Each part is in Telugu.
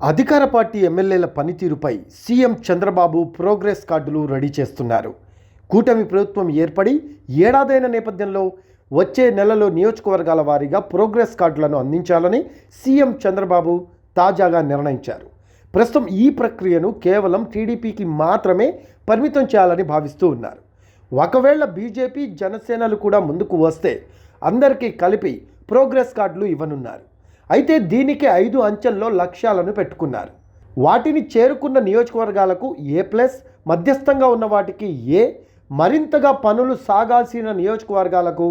అధికార పార్టీ ఎమ్మెల్యేల పనితీరుపై సీఎం చంద్రబాబు ప్రోగ్రెస్ కార్డులు రెడీ చేస్తున్నారు. కూటమి ప్రభుత్వం ఏర్పడి ఏడాదైన నేపథ్యంలో వచ్చే నెలలో నియోజకవర్గాల వారీగా ప్రోగ్రెస్ కార్డులను అందించాలని సీఎం చంద్రబాబు తాజాగా నిర్ణయించారు. ప్రస్తుతం ఈ ప్రక్రియను కేవలం టీడీపీకి మాత్రమే పరిమితం చేయాలని భావిస్తూ ఉన్నారు. ఒకవేళ బీజేపీ జనసేనలు కూడా ముందుకు వస్తే అందరికీ కలిపి ప్రోగ్రెస్ కార్డులు ఇవ్వనున్నారు. అయితే దీనికి ఐదు అంచెల్లో లక్ష్యాలను పెట్టుకున్నారు. వాటిని చేరుకున్న నియోజకవర్గాలకు ఏ ప్లస్ మధ్యస్థంగా ఉన్న వాటికి ఏ మరింతగా పనులు సాగాల్సిన నియోజకవర్గాలకు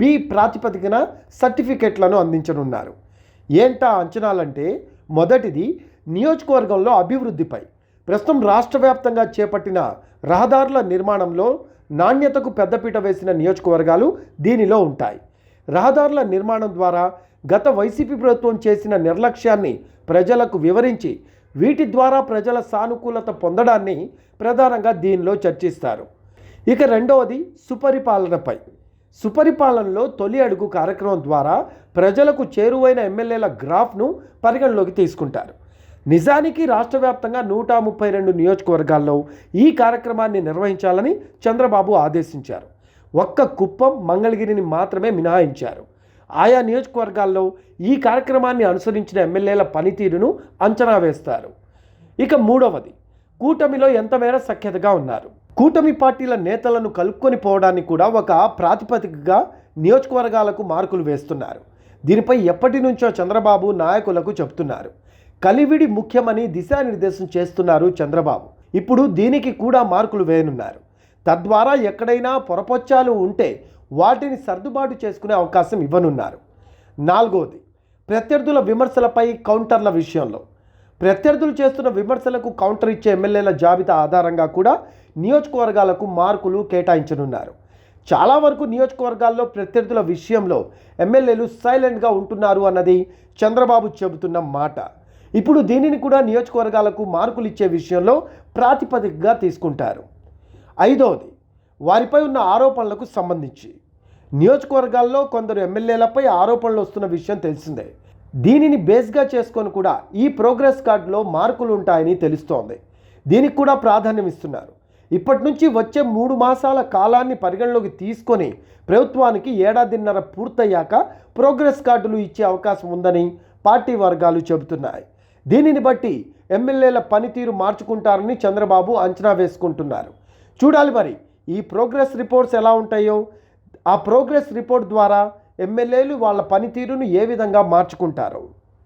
బి ప్రాతిపదికన సర్టిఫికెట్లను అందించనున్నారు. ఏంటా అంచనాలంటే మొదటిది నియోజకవర్గంలో అభివృద్ధిపై. ప్రస్తుతం రాష్ట్ర వ్యాప్తంగా చేపట్టిన రహదారుల నిర్మాణంలో నాణ్యతకు పెద్దపీట వేసిన నియోజకవర్గాలు దీనిలో ఉంటాయి. రహదారుల నిర్మాణం ద్వారా గత వైసీపీ ప్రభుత్వం చేసిన నిర్లక్ష్యాన్ని ప్రజలకు వివరించి వీటి ద్వారా ప్రజల సానుకూలత పొందడాన్ని ప్రధానంగా దీనిలో చర్చిస్తారు. ఇక రెండవది సుపరిపాలనపై. సుపరిపాలనలో తొలి అడుగు కార్యక్రమం ద్వారా ప్రజలకు చేరువైన ఎమ్మెల్యేల గ్రాఫ్ను పరిగణలోకి తీసుకుంటారు. నిజానికి రాష్ట్ర వ్యాప్తంగా నూట ముప్పై రెండు నియోజకవర్గాల్లో ఈ కార్యక్రమాన్ని నిర్వహించాలని చంద్రబాబు ఆదేశించారు. ఒక్క కుప్పం మంగళగిరిని మాత్రమే మినహాయించారు. ఆయా నియోజకవర్గాల్లో ఈ కార్యక్రమాన్ని అనుసరించిన ఎమ్మెల్యేల పనితీరును అంచనా వేస్తారు. ఇక మూడవది కూటమిలో ఎంతమేర సఖ్యతగా ఉన్నారు? కూటమి పార్టీల నేతలను కలుపుకొని పోవడానికి కూడా ఒక ప్రాతిపదికగా నియోజకవర్గాలకు మార్కులు వేస్తున్నారు. దీనిపై ఎప్పటి నుంచో చంద్రబాబు నాయకులకు చెప్తున్నారు కలివిడి ముఖ్యమని దిశానిర్దేశం చేస్తున్నారు చంద్రబాబు. ఇప్పుడు దీనికి కూడా మార్కులు వేయనున్నారు. తద్వారా ఎక్కడైనా పొరపొచ్చాలు ఉంటే వాటిని సర్దుబాటు చేసుకునే అవకాశం ఇవ్వనున్నారు. నాలుగవది ప్రత్యర్థుల విమర్శలపై కౌంటర్ల విషయంలో. ప్రత్యర్థులు చేస్తున్న విమర్శలకు కౌంటర్ ఇచ్చే ఎమ్మెల్యేల జాబితా ఆధారంగా కూడా నియోజకవర్గాలకు మార్కులు కేటాయించనున్నారు. చాలా వరకు నియోజకవర్గాల్లో ప్రత్యర్థుల విషయంలో ఎమ్మెల్యేలు సైలెంట్గా ఉంటున్నారు అన్నది చంద్రబాబు చెబుతున్న మాట. ఇప్పుడు దీనిని కూడా నియోజకవర్గాలకు మార్కులు ఇచ్చే విషయంలో ప్రాతిపదికగా తీసుకుంటారు. ఐదవది వారిపై ఉన్న ఆరోపణలకు సంబంధించి. నియోజకవర్గాల్లో కొందరు ఎమ్మెల్యేలపై ఆరోపణలు వస్తున్న విషయం తెలిసిందే. దీనిని బేస్గా చేసుకొని కూడా ఈ ప్రోగ్రెస్ కార్డులో మార్కులు ఉంటాయని తెలుస్తోంది. దీనికి కూడా ప్రాధాన్యం ఇస్తున్నారు. ఇప్పటి నుంచి వచ్చే మూడు మాసాల కాలాన్ని పరిగణలోకి తీసుకొని ప్రభుత్వానికి ఏడాదిన్నర పూర్తయ్యాక ప్రోగ్రెస్ కార్డులు ఇచ్చే అవకాశం ఉందని పార్టీ వర్గాలు చెబుతున్నాయి. దీనిని బట్టి ఎమ్మెల్యేల పనితీరు మార్చుకుంటారని చంద్రబాబు అంచనా వేసుకుంటున్నారు. చూడాలి మరి ఈ ప్రోగ్రెస్ రిపోర్ట్స్ ఎలా ఉంటాయో ఆ ప్రోగ్రెస్ రిపోర్ట్ ద్వారా ఎమ్మెల్యేలు వాళ్ళ పనితీరును ఏ విధంగా మార్చుకుంటారు?